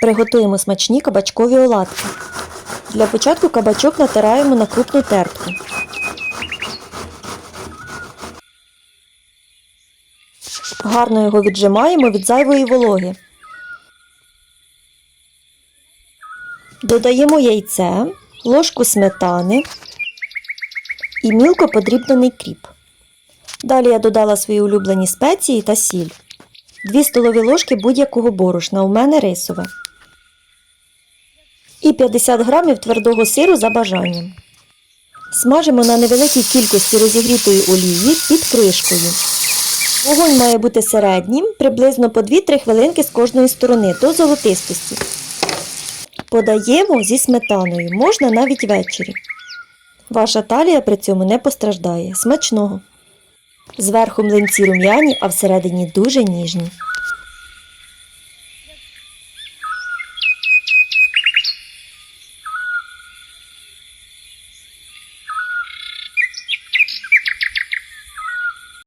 Приготуємо смачні кабачкові оладки. Для початку кабачок натираємо на крупну тертку. Гарно його віджимаємо від зайвої вологи. Додаємо яйце, ложку сметани і мілко подрібнений кріп. Далі я додала свої улюблені спеції та сіль. 2 столові ложки будь-якого борошна, у мене рисове. І 50 грамів твердого сиру за бажанням. Смажимо на невеликій кількості розігрітої олії під кришкою. Вогонь має бути середнім, приблизно по 2-3 хвилинки з кожної сторони до золотистості. Подаємо зі сметаною, можна навіть ввечері. Ваша талія при цьому не постраждає. Смачного! Зверху млинці рум'яні, а всередині дуже ніжні.